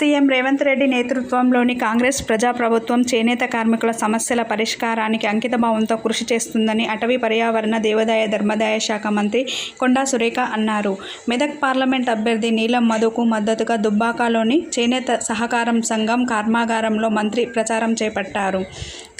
CM Revanth Reddy నేతృత్వంలోని కాంగ్రెస్ ప్రజాప్రభుత్వం చేనేత కార్మికుల సమస్యల పరిష్కారానికి అంకితభావంతో కృషి చేస్తుందని అటవీ పర్యావరణ దేవాదాయ ధర్మదాయ శాఖ మంత్రి కొండా సురేఖ అన్నారు. మెదక్ పార్లమెంట్ అభ్యర్థి నీలం మధుకు మద్దతుగా దుబ్బాకలోని చేనేత సహకారం సంఘం కర్మాగారంలో మంత్రి ప్రచారం చేపట్టారు.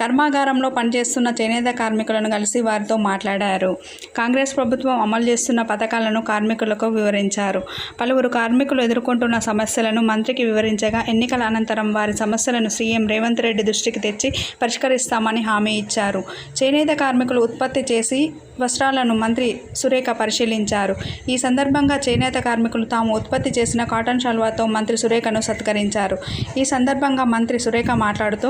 కర్మాగారంలో పనిచేస్తున్న చేనేత కార్మికులను కలిసి వారితో మాట్లాడారు. కాంగ్రెస్ ప్రభుత్వం అమలు చేస్తున్న పథకాలను కార్మికులకు వివరించారు. పలువురు కార్మికులు ఎదుర్కొంటున్న సమస్యలను మంత్రికి వివరించగా ఎన్నికల అనంతరం వారి సమస్యలను సీఎం రేవంత్ రెడ్డి దృష్టికి తెచ్చి పరిష్కరిస్తామని హామీ ఇచ్చారు. చేనేత కార్మికులు ఉత్పత్తి చేసి వస్త్రాలను మంత్రి సురేఖ పరిశీలించారు. ఈ సందర్భంగా చేనేత కార్మికులు తాము ఉత్పత్తి చేసిన కాటన్ షల్వాతో మంత్రి సురేఖను సత్కరించారు. ఈ సందర్భంగా మంత్రి సురేఖ మాట్లాడుతూ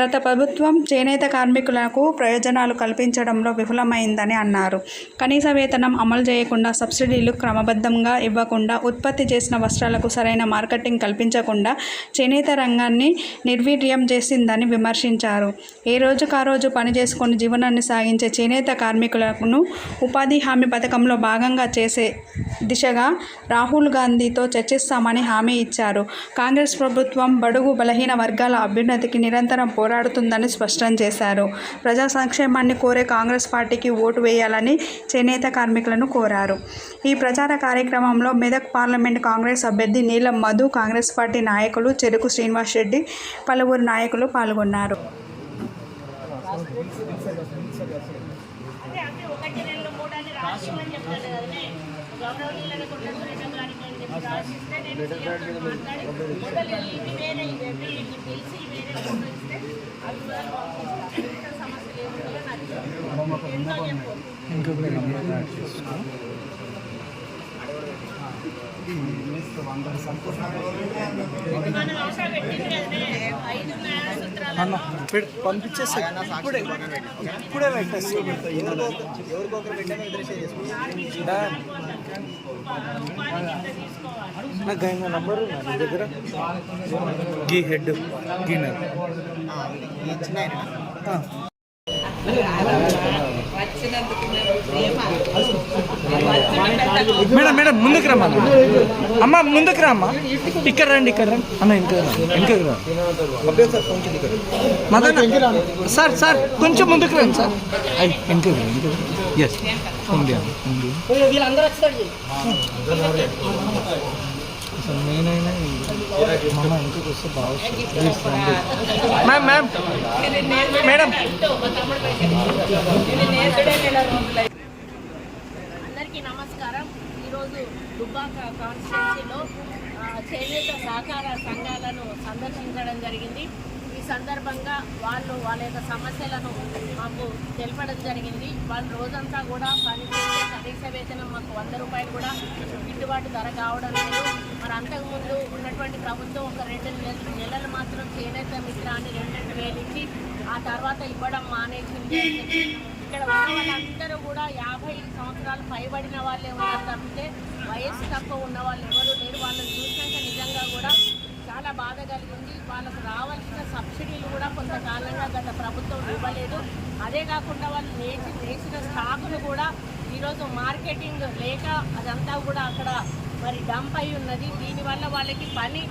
గత ప్రభుత్వం చేనేత కార్మికులకు ప్రయోజనాలు కల్పించడంలో విఫలమైందని అన్నారు. కనీస వేతనం అమలు చేయకుండా సబ్సిడీలు క్రమబద్ధంగా ఇవ్వకుండా ఉత్పత్తి చేసిన వస్త్రాలకు సరైన మార్కెటింగ్ కల్పించకుండా చేనేత రంగాన్ని నిర్వీర్యం చేసిందని విమర్శించారు. ఏ రోజుకారోజు రోజు పని చేసుకొని జీవనాన్ని సాగించే చేనేత కార్మికులకు కార్మికులను ఉపాధి హామీ పథకంలో భాగంగా చేసే దిశగా రాహుల్ గాంధీతో చర్చిస్తామని హామీ ఇచ్చారు. కాంగ్రెస్ ప్రభుత్వం బడుగు బలహీన వర్గాల అభ్యున్నతికి నిరంతరం పోరాడుతుందని స్పష్టం చేశారు. ప్రజా సంక్షేమాన్ని కోరే కాంగ్రెస్ పార్టీకి ఓటు వేయాలని చేనేత కార్మికులను కోరారు. ఈ ప్రచార కార్యక్రమంలో మెదక్ పార్లమెంట్ కాంగ్రెస్ అభ్యర్థి నీలం మధు కాంగ్రెస్ పార్టీ నాయకులు చెరుకు శ్రీనివాస్ రెడ్డి పలువురు నాయకులు పాల్గొన్నారు అంటే అవి ఒకటి రెండు మూడు అని కదనే గౌరవనీయులను కొండ సురేఖ రాసిస్తే నేను మాట్లాడి మొదలు ఇవి వేరే ఇవి పిలిచి వేరే ఇస్తే అవి కూడా పంపిస్తాను సమస్యలు ఏముందో నాకు ఎంతో చెప్పు మన పెట్- పంపించేస్తే ఇప్పుడే ఇప్పుడే పెట్టేస్తా డాన్. ఉపాధి కింద తీసుకోవాలి నాకు ఆయన నంబర్ నీ దగ్గర? గీ హెడ్ మేడం మేడం ముందుకు రమ్మా. అమ్మ ముందుకు రా అమ్మ ఇక్కడ రండి ఇక్కడ రండి. అన్న ఇంకా వెనకకి రా. మదన సార్ సార్ కొంచెం ముందుకు రండి సార్. వెనకకి ఎస్ ఉంది అమ్మ, అసలు నేనైనా మామ ఇంటికి వస్తే బాగా మ్యామ్ మ్యామ్ మేడం అందరికీ నమస్కారం. ఈరోజు దుబ్బాక కాన్స్టిట్యున్సీలో చేనేత సహకార సంఘాలను సందర్శించడం జరిగింది. సందర్భంగా వాళ్ళు వాళ్ళ యొక్క సమస్యలను మాకు తెలపడం జరిగింది. వాళ్ళు రోజంతా కూడా పనిచేసే కనీస వేతనం మాకు వంద రూపాయలు కూడా గిట్టుబాటు ధర కావడం లేదు. మరి అంతకుముందు ఉన్నటువంటి ప్రభుత్వం ఒక రెండు నెలలు నెలలు మాత్రం చేనేత మిత్ర అని రెండు రెండు వేలు ఇచ్చి ఆ తర్వాత ఇవ్వడం మానేసింది. ఇక్కడ ఉన్న వాళ్ళందరూ కూడా యాభై సంవత్సరాలు పైబడిన వాళ్ళే ఉన్నారు తప్పితే వయస్సు తక్కువ ఉన్న వాళ్ళు ఎవరు లేరు. వాళ్ళని చూసినాక నిజంగా కూడా చాలా బాధ కలిగింది వాళ్ళకు రావాల్సిన సబ్సిడీలు కూడా కొంతకాలంగా గత ప్రభుత్వం ఇవ్వలేదు. అదే కాకుండా వాళ్ళు నేసి నేసిన స్టాకులు కూడా ఈరోజు మార్కెటింగ్ లేక అదంతా కూడా అక్కడ మరి డంప్ అయి ఉన్నది. దీనివల్ల వాళ్ళకి పని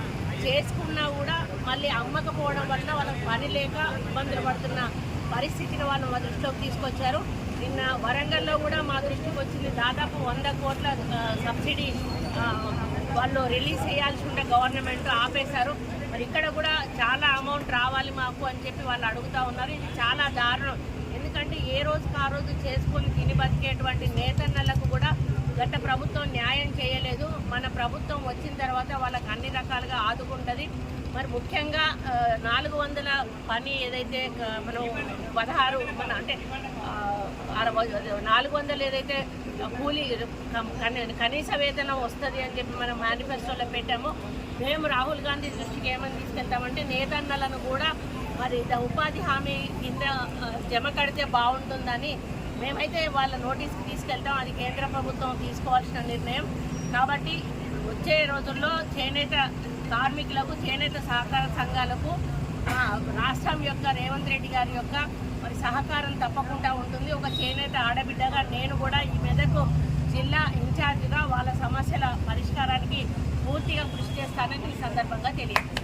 చేసుకున్నా కూడా మళ్ళీ అమ్మకపోవడం వల్ల వాళ్ళకి పని లేక ఇబ్బందులు పడుతున్న పరిస్థితిని వాళ్ళు మా దృష్టిలోకి తీసుకొచ్చారు. నిన్న వరంగల్లో కూడా మా దృష్టికి వచ్చింది దాదాపు వంద కోట్ల సబ్సిడీ వాళ్ళు రిలీజ్ చేయాల్సి ఉండే గవర్నమెంట్ ఆపేశారు. మరి ఇక్కడ కూడా చాలా అమౌంట్ రావాలి మాకు అని చెప్పి వాళ్ళు అడుగుతా ఉన్నారు. ఇది చాలా దారుణం. ఎందుకంటే ఏ రోజుకి ఆ రోజు చేసుకొని తిని బతికేటువంటి నేతన్నలకు కూడా గత ప్రభుత్వం న్యాయం చేయలేదు. మన ప్రభుత్వం వచ్చిన తర్వాత వాళ్ళకి అన్ని రకాలుగా ఆదుకుంటుంది. మరి ముఖ్యంగా నాలుగు వందల పని ఏదైతే మనం పదహారు మన అంటే అరవై నాలుగు వందలు ఏదైతే కూలీ కనీస వేతనం వస్తుంది అని చెప్పి మనం మేనిఫెస్టోలో పెట్టాము మేము రాహుల్ గాంధీ దృష్టికి ఏమని తీసుకెళ్తామంటే నేతన్నలను కూడా మరి ఉపాధి హామీ కింద జమ కడితే బాగుంటుందని మేమైతే వాళ్ళ నోటీస్కి తీసుకెళ్తాం అది కేంద్ర ప్రభుత్వం తీసుకోవాల్సిన నిర్ణయం. కాబట్టి వచ్చే రోజుల్లో చేనేత కార్మికులకు చేనేత సహకార సంఘాలకు రాష్ట్రం యొక్క రేవంత్ రెడ్డి గారి యొక్క సహకారం తప్పకుండా ఉంటుంది. ఒక చేనేత ఆడబిడ్డగా నేను కూడా ఈ మెదకు జిల్లా ఇన్ఛార్జిగా వాళ్ళ సమస్యల పరిష్కారానికి పూర్తిగా కృషి చేస్తానని ఈ సందర్భంగా తెలియజేస్తాను